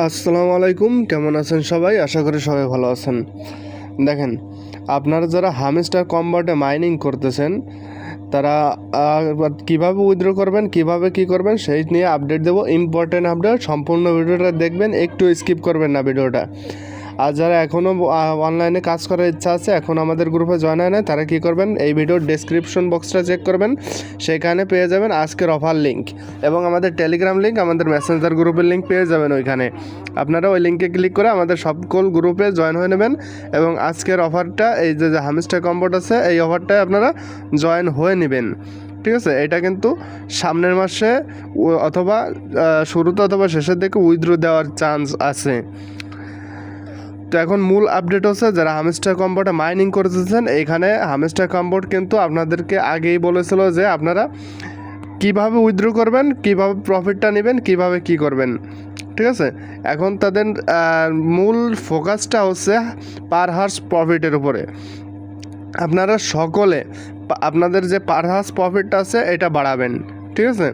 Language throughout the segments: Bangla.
আসসালামু আলাইকুম, কেমন আছেন সবাই? আশা করি সবাই ভালো আছেন। দেখেন, আপনারা যারা হামস্টার কম্বার্টে মাইনিং করতেছেন, তারা কীভাবে উইথড্র করবেন, কীভাবে কি করবেন, সেই নিয়ে আপডেট দেবো। ইম্পর্টেন্ট আপডেট, সম্পূর্ণ ভিডিওটা দেখবেন, একটু স্কিপ করবেন না ভিডিওটা। আর যারা এখনও অনলাইনে কাজ করার ইচ্ছা আছে, এখন আমাদের গ্রুপে জয়েন হয় না, তারা কী করবেন, এই ভিডিওর ডেসক্রিপশন বক্সটা চেক করবেন, সেখানে পেয়ে যাবেন আজকের অফার লিঙ্ক এবং আমাদের টেলিগ্রাম লিঙ্ক আমাদের মেসেঞ্জার গ্রুপের লিঙ্ক পেয়ে যাবেন ওইখানে। আপনারা ওই লিঙ্কে ক্লিক করে আমাদের সকল গ্রুপে জয়েন হয়ে নেবেন এবং আজকের অফারটা এই যে হামিস্টার কম্পোর্ট আছে, এই অফারটায় আপনারা জয়েন হয়ে নেবেন। ঠিক আছে? এটা কিন্তু সামনের মাসে অথবা শুরুতে অথবা শেষের দিকে উইথড্র দেওয়ার চান্স আছে। তো এখন মূল আপডেট হচ্ছে যারা হামস্টার কম্বোর্টে মাইনিং করতেছেন এইখানে হামস্টার কম্বোর্ট কিন্তু আপনাদেরকে আগেই বলেছিল যে আপনারা কীভাবে উইথড্র করবেন, কীভাবে প্রফিটটা নেবেন, কীভাবে কি করবেন, ঠিক আছে? এখন তাদের মূল ফোকাসটা হচ্ছে পার হার্স প্রফিটের উপরে। আপনারা সকলে, আপনাদের যে পার হার্স প্রফিটটা আছে, এটা বাড়াবেন, ঠিক আছে?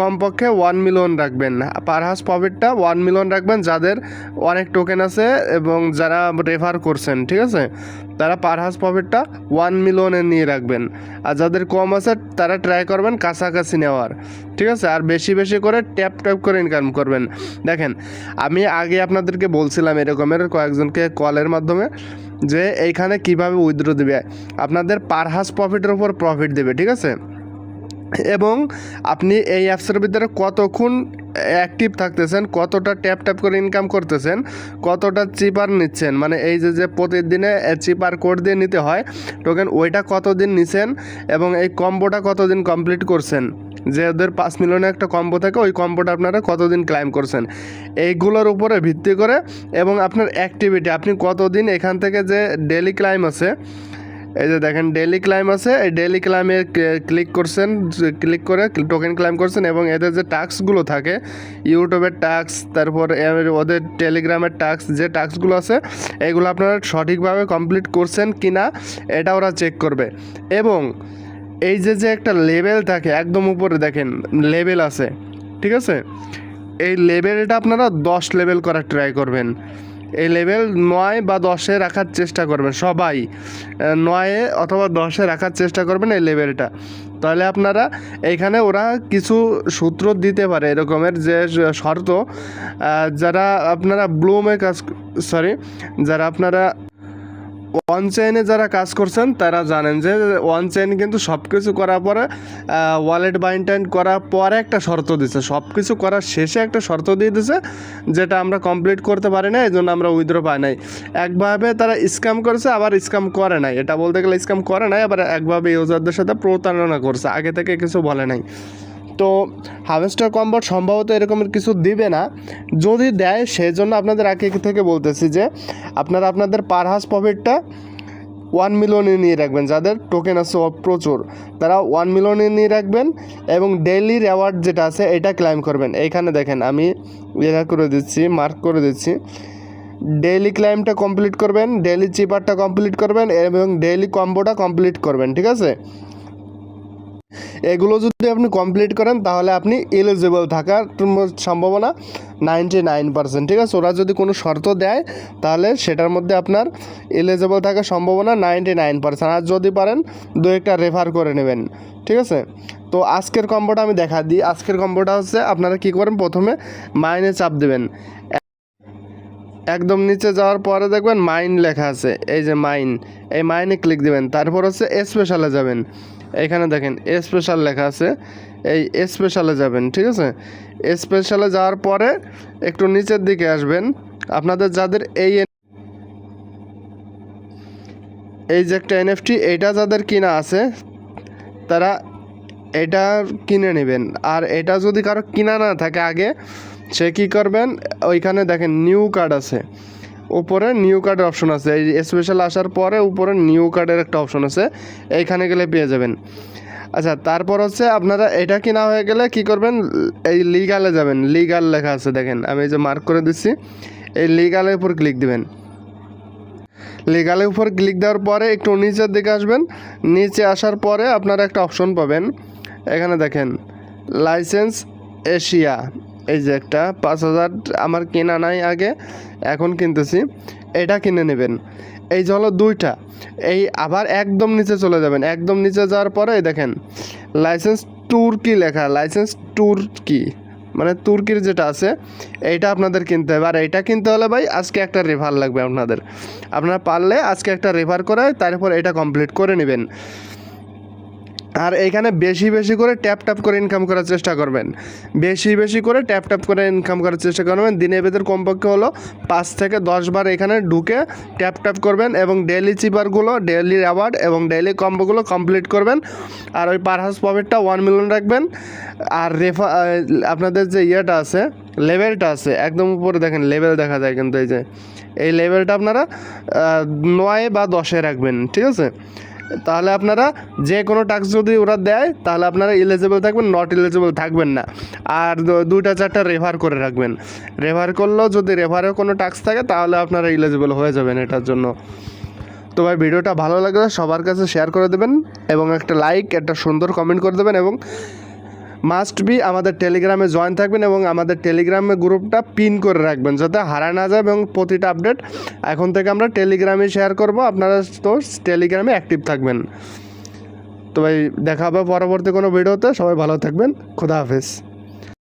কমপক্ষে ওয়ান মিলিয়ন রাখবেন পার হাউস প্রফিটটা ওয়ান মিলিয়ন রাখবেন যাদের অনেক টোকেন আছে এবং যারা রেফার করছেন, ঠিক আছে? তারা পার হাউস প্রফিটটা ওয়ান মিলিয়নে নিয়ে রাখবেন। আর যাদের কম আছে, তারা ট্রাই করবেন কাছাকাছি নেওয়ার, ঠিক আছে? আর বেশি বেশি করে ট্যাপ ট্যাপ করে ইনকাম করবেন। দেখেন, আমি আগে আপনাদেরকে বলছিলাম এরকমের কয়েকজনকে কলের মাধ্যমে যে এইখানে কীভাবে উইথড্র দেবে। আপনাদের পার হাউস প্রফিটের উপর প্রফিট দেবে, ঠিক আছে? এবং আপনি এই অ্যাপসের ভিতরে কতক্ষণ অ্যাক্টিভ থাকতেছেন, কতটা ট্যাপ ট্যাপ করে ইনকাম করতেছেন, কতটা চিপার নিচ্ছেন? মানে এই যে যে প্রতিদিনে চিপার কোড দিয়ে নিতে হয় টোকেন ওইটা কতদিন নিছেন এবং এই কম্বোটা কতদিন কমপ্লিট করছেন? যে ওদের পাঁচ মিলিয়নের একটা কম্বো থাকে, ওই কম্বোটা আপনারা কতদিন ক্লাইম করছেন? এইগুলোর উপরে ভিত্তি করে এবং আপনার অ্যাক্টিভিটি আপনি কতদিন এখান থেকে যে ডেলি ক্লাইম আছে এই যে দেখেন ডেলি ক্লাইম আছে। এই ডেলি ক্লাইমে ক্লিক করছেন ক্লিক করে টোকেন ক্লাইম করছেন এবং এদের যে টাস্কগুলো থাকে ইউটিউবের টাস্ক তারপর ওদের টেলিগ্রামের টাস্ক যে টাস্কগুলো আছে, এগুলো আপনারা সঠিকভাবে কমপ্লিট করছেন কি না এটা ওরা চেক করবে। এবং এই যে যে একটা লেভেল থাকে, একদম উপরে দেখেন লেভেল আছে, ঠিক আছে? এই লেভেলটা আপনারা দশ লেভেল করার ট্রাই করবেন। এই লেভেল নয় বা দশে রাখার চেষ্টা করবেন, সবাই। নয়ে অথবা দশে রাখার চেষ্টা করবেন এই লেভেলটা। তাহলে আপনারা এইখানে ওরা কিছু সূত্র দিতে পারে এরকমের যে শর্ত। যারা আপনারা ব্লুমে কাজ সরি যারা আপনারা ওয়ান চেইনে যারা কাজ করছেন, তারা জানেন যে ওয়ান চেইন কিন্তু সব কিছু করার পরে ওয়ালেট বাইন্টাইন করার পরে একটা শর্ত দিছে। সব কিছু করার শেষে একটা শর্ত দিয়ে দিছে, যেটা আমরা কমপ্লিট করতে পারি না এই জন্য আমরা উইথড্র পাই নাই। একভাবে তারা স্ক্যাম করেছে, আবার স্ক্যাম করে নাই। এটা বলতে গেলে স্ক্যাম করে নাই, আবার একভাবে ইউজারদের সাথে প্রতারণা করছে। আগে থেকে কিছু বলে নাই। তো হার্ভেস্টার কম্বোর্ট সম্ভবত এরকমের কিছু দিবে না। যদি দেয় সেই জন্য আপনাদের আগে থেকে বলতেছি যে, আপনারা আপনাদের পার হাউস প্রফিটটা ওয়ান মিলিয়নে নিয়ে রাখবেন, যাদের টোকেন আছে প্রচুর। তারা ওয়ান মিলিয়নে নিয়ে রাখবেন এবং ডেইলি রেওয়ার্ড যেটা আছে, এটা ক্লাইম করবেন। এইখানে দেখেন, আমি ইয়ে করে দিচ্ছি মার্ক করে দিচ্ছি। ডেইলি ক্লাইমটা কমপ্লিট করবেন ডেইলি চিপারটা কমপ্লিট করবেন, এবং ডেইলি কম্বোটা কমপ্লিট করবেন, ঠিক আছে? এগুলো যদি আপনি কমপ্লিট করেন, তাহলে আপনি এলিজিবল থাকার সম্ভাবনা নাইনটি নাইন পার্সেন্ট ঠিক আছে? ওরা যদি কোনো শর্ত দেয়, তাহলে সেটার মধ্যে আপনার এলিজিবল থাকার সম্ভাবনা নাইনটি নাইন পার্সেন্ট আর যদি পারেন, দু একটা রেফার করে নেবেন, ঠিক আছে? তো আজকের কম্বোটা আমি দেখা দিই। আজকের কম্বোটা হচ্ছে, আপনারা কী করেন? প্রথমে মাইনে চাপ দেবেন। একদম নিচে যাওয়ার পরে দেখবেন মাইন লেখা আছে, এই যে মাইন, এই মাইনে ক্লিক দিবেন। তারপর হচ্ছে স্পেশালে যাবেন। এখানে দেখেন স্পেশাল লেখা আছে। এই স্পেশালে যাবেন, ঠিক আছে? স্পেশালে যাওয়ার পরে একটু নিচের দিকে আসবেন। আপনাদের যাদের এই এই যে একটা এনএফটি এইটা যাদের কিনা আছে, তারা এটা কিনে নেবেন। আর এটা যদি কারও কিনা না থাকে আগে, সে কী করবেন? ওইখানে দেখেন নিউ কার্ড আছে। উপরে নিউ কার্ডের অপশন আছে। এই স্পেশাল আসার পরে উপরে নিউ কার্ডের একটা অপশন আছে। এইখানে গেলে পেয়ে যাবেন। আচ্ছা তারপর হচ্ছে আপনারা এটা কিনা হয়ে গেলে কি করবেন? এই লিগালে যাবেন। লিগাল লেখা আছে, দেখেন। আমি এই যে মার্ক করে দিচ্ছি। এই লিগালের উপর ক্লিক দিবেন। লিগালের উপর ক্লিক দেওয়ার পরে একটু নিচের দিকে আসবেন। নিচে আসার পরে আপনারা একটা অপশন পাবেন। এখানে দেখেন লাইসেন্স এশিয়া এই যে একটা পাঁচ হাজার আমার কেনা নাই আগে, এখন কিনতেছি। এটা কিনে নেবেন। এই যে হলো দুইটা। এই আবার একদম নিচে চলে যাবেন। একদম নিচে যাওয়ার পরে দেখেন, লাইসেন্স তুর্কি লেখা। লাইসেন্স তুর্কি। মানে তুর্কির যেটা আছে, এইটা আপনাদের কিনতে হবে। আর এইটা কিনতে হলে ভাই, আজকে একটা রেফার লাগবে আপনাদের। আপনারা পারলে আজকে একটা রেফার করে, তারপর এটা কমপ্লিট করে নেবেন। আর এখানে বেশি বেশি করে ট্যাপ ট্যাপ করে ইনকাম করার চেষ্টা করবেন। বেশি বেশি করে ট্যাপ ট্যাপ করে ইনকাম করার চেষ্টা করবেন। দিনের ভেতর কমপক্ষে হলো পাঁচ থেকে দশ বার এখানে ঢুকে ট্যাপ ট্যাপ করবেন এবং ডেলি চিপারগুলো ডেলি অ্যাওয়ার্ড এবং ডেলি কম্বোগুলো কমপ্লিট করবেন। আর ওই পার হাউস প্রফিটটা ওয়ান মিলিয়ন রাখবেন। আর রেফা আপনাদের যে ইয়েটা আছে লেভেলটা আছে, একদম উপরে দেখেন লেভেল দেখা যায় কিন্তু এই যে। এই লেভেলটা আপনারা নয় বা দশে রাখবেন, ঠিক আছে? তাহলে আপনারা যে কোনো টাস্ক যদি ওরা দেয়, তাহলে আপনারা এলিজেবল থাকবেন নট এলিজেবল থাকবেন না। আর দুইটা, চারটা রেফার করে রাখবেন। রেভার করলেও যদি রেভারেও কোনো টাস্ক থাকে, তাহলে আপনারা এলিজেবল হয়ে যাবেন এটার জন্য। তো ভাই, ভিডিওটা ভালো লাগলে সবার কাছে শেয়ার করে দেবেন এবং একটা লাইক একটা সুন্দর কমেন্ট করে দেবেন এবং মাস্ট বি আমাদের টেলিগ্রামে জয়েন থাকবেন এবং আমাদের টেলিগ্রামে গ্রুপটা পিন করে রাখবেন যাতে হারা না যায় এবং প্রতিটা আপডেট এখন থেকে আমরা টেলিগ্রামে শেয়ার করব। আপনারা তো টেলিগ্রামে অ্যাক্টিভ থাকবেন। তো ভাই, দেখা হবে পরবর্তী কোনো ভিডিওতে সবাই ভালো থাকবেন। খুদা হাফেজ।